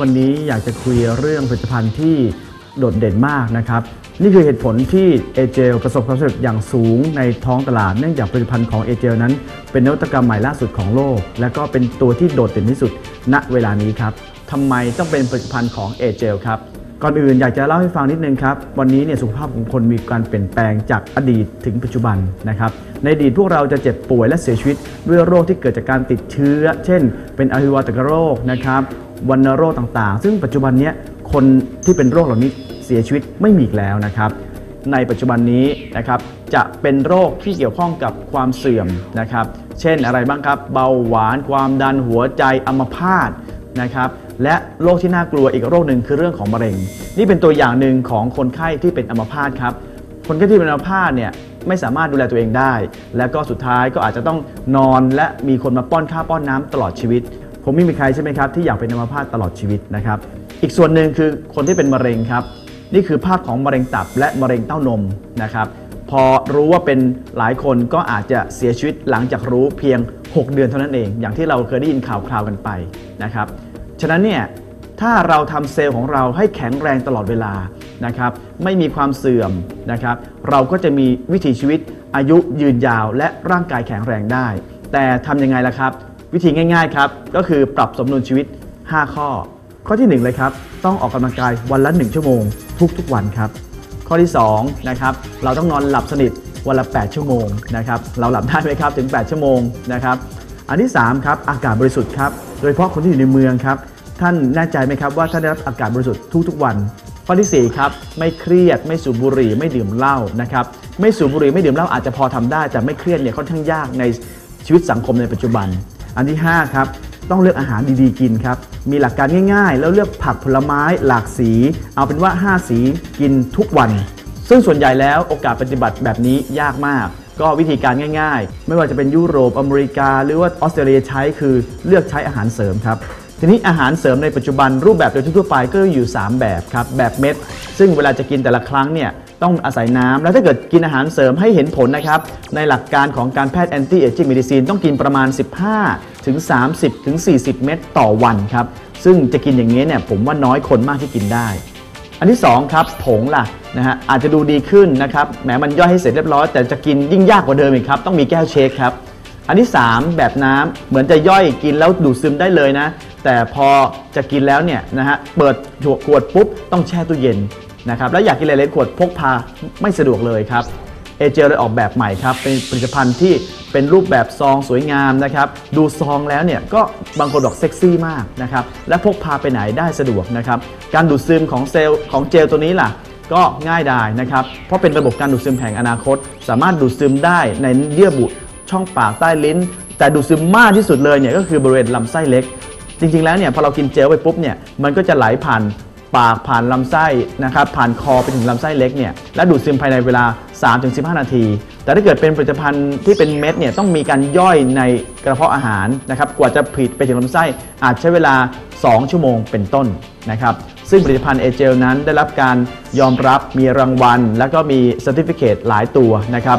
วันนี้อยากจะคุยเรื่องผลิตภัณฑ์ที่โดดเด่นมากนะครับ นี่คือเหตุผลที่เอเจลประสบความสำเร็จอย่างสูงในท้องตลาด เนื่องจากผลิตภัณฑ์ของเอเจลนั้น เป็นนวัตกรรมใหม่ล่าสุดของโลก และก็เป็นตัวที่โดดเด่นที่สุดณเวลานี้ครับทำไมต้องเป็นผลิตภัณฑ์ของเอเจลครับก่อนอื่นอยากจะเล่าให้ฟังนิดนึงครับ วันนี้เนี่ยสุขภาพของคนมีการเปลี่ยนแปลงจากอดีตถึงปัจจุบันนะครับ ในอดีตพวกเราจะเจ็บป่วยและเสียชีวิต ด้วยโรคที่เกิดจากการติดเชื้อ เช่น เป็นอหิวาตกโรคนะครับ วัณโรคต่างๆ ซึ่งปัจจุบันนี้คนที่เป็นโรคเหล่านี้เสียชีวิตไม่มีอีกแล้วนะครับในปัจจุบันนี้นะครับจะเป็นโรคที่เกี่ยวข้องกับความเสื่อมนะครับ เช่นอะไรบ้างครับ เบาหวานความดันหัวใจอัมพาตนะครับและโรคที่น่ากลัวอีกโรคหนึ่งคือเรื่องของมะเร็ง นี่เป็นตัวอย่างหนึ่งของคนไข้ที่เป็นอัมพาตครับคนไข้ที่เป็นอัมพาตเนี่ยไม่สามารถดูแลตัวเองได้ และก็สุดท้ายก็อาจจะต้องนอนและมีคนมาป้อนข้าวป้อนน้ำตลอดชีวิต ผมไม่มีใครใช่ไหมครับที่อยากเป็นอัมพาตตลอดชีวิตนะครับอีกส่วนหนึ่งคือคนที่เป็นมะเร็งครับนี่คือภาพของมะเร็งตับและมะเร็งเต้านมนะครับพอรู้ว่าเป็นหลายคนก็อาจจะเสียชีวิตหลังจากรู้เพียง 6 เดือนเท่านั้นเอง อย่างที่เราเคยได้ยินข่าวคราวกันไปนะครับฉะนั้นเนี่ยถ้าเราทำเซลล์ของเราให้แข็งแรงตลอดเวลานะครับไม่มีความเสื่อมนะครับเราก็จะมีวิถีชีวิตอายุยืนยาวและร่างกายแข็งแรงได้ แต่ทำยังไงล่ะครับ วิธีง่ายๆครับก็คือปรับสมดุลชีวิต 5 ข้อ ข้อที่ 1 เลยครับ ต้องออกกำลังกายวันละ 1 ชั่วโมง ทุกๆวันครับข้อที่2นะครับเราต้องนอนหลับสนิทวันละ 8 ชั่วโมงนะครับเราหลับได้ไหมครับถึง 8 ชั่วโมงนะครับอันที่3ครับอากาศบริสุทธิ์ครับโดยเฉพาะคนที่อยู่ในเมืองครับท่านแน่ใจไหมครับว่าท่านได้รับอากาศบริสุทธิ์ทุกๆวันข้อที่4ครับไม่เครียดไม่สูบบุหรี่ไม่ดื่มเหล้านะครับไม่สูบบุหรี่ไม่ดื่มเหล้าอาจจะพอทำได้แต่ไม่เครียดเนี่ยค่อนข้างยากในชีวิตสังคมในปัจจุบัน อันที่ 5 ครับ ต้องเลือกอาหารดีๆ กินครับ มีหลักการง่ายๆ แล้วเลือกผักผลไม้หลากสี เอาเป็นว่า 5 สีกินทุกวัน ซึ่งส่วนใหญ่แล้วโอกาสปฏิบัติแบบนี้ยากมาก ก็วิธีการง่ายๆ ไม่ว่าจะเป็นยุโรปอเมริกา หรือว่าออสเตรเลียใช้คือเลือกใช้อาหารเสริมครับทีนี้อาหารเสริมในปัจจุบันรูปแบบโดยทั่วไปก็อยู่ 3 แบบครับ แบบเม็ด ซึ่งเวลาจะกินแต่ละครั้งเนี่ยต้องอาศัยน้ำแล้วถ้าเกิดกินอาหารเสริมให้เห็นผลนะครับ ในหลักการของการแพทย์แอนตี้เอจิ้งเมดิซีนต้องกินประมาณ 15ถึง 30ถึง40 เม็ดต่อวันครับ ซึ่งจะกินอย่างนี้เนี่ยผมว่าน้อยคนมากที่กินได้ อันที่2ครับผงล่ะนะฮะอาจจะดูดีขึ้นนะครับแหมมันย่อยให้เสร็จเรียบร้อยแต่จะกินยิ่งยากกว่าเดิมอีกครับ ต้องมีแก้วเชคครับ อันที่ 3 แบบน้ำเหมือนจะย่อยกินแล้วดูดซึมได้เลยนะ แต่พอจะกินแล้วเนี่ยนะฮะเปิดขวดปุ๊บต้องแช่ตู้เย็นนะครับแล้วอยากกินหลายๆขวดพกพาไม่สะดวกเลยครับเอเจลเลยออกแบบใหม่ครับ เป็นผลิตภัณฑ์ที่ เป็นรูปแบบซองสวยงามนะครับ ดูซองแล้วเนี่ยก็บางคนบอกเซ็กซี่มากนะครับ และพกพาไปไหนได้สะดวกนะครับ การดูดซึมของเซลล์ของเจลตัวนี้ล่ะ ก็ง่ายดายนะครับ เพราะเป็นระบบการดูดซึมแห่งอนาคต สามารถดูดซึมได้ในเยื่อบุช่องปากใต้ลิ้น แต่ดูดซึมมากที่สุดเลยเนี่ยก็คือบริเวณลำไส้เล็ก จริงๆแล้วเนี่ยพอเรากินเจลไปปุ๊บเนี่ยมันก็จะไหลผ่าน ปากผ่านลำไส้นะครับผ่านคอไปถึงลำไส้เล็กเนี่ยและดูดซึมภายในเวลา 3-15 นาที แต่ถ้าเกิดเป็นผลิตภัณฑ์ที่เป็นเม็ดเนี่ยต้องมีการย่อยในกระเพาะอาหารนะครับกว่าจะผลิตไปถึงลำไส้อาจใช้เวลา 2 ชั่วโมงเป็นต้นนะครับซึ่งผลิตภัณฑ์เอเจลนั้นได้รับการยอมรับมีรางวัล และก็มี c e r t i f i c a t e หลายตัวนะครับ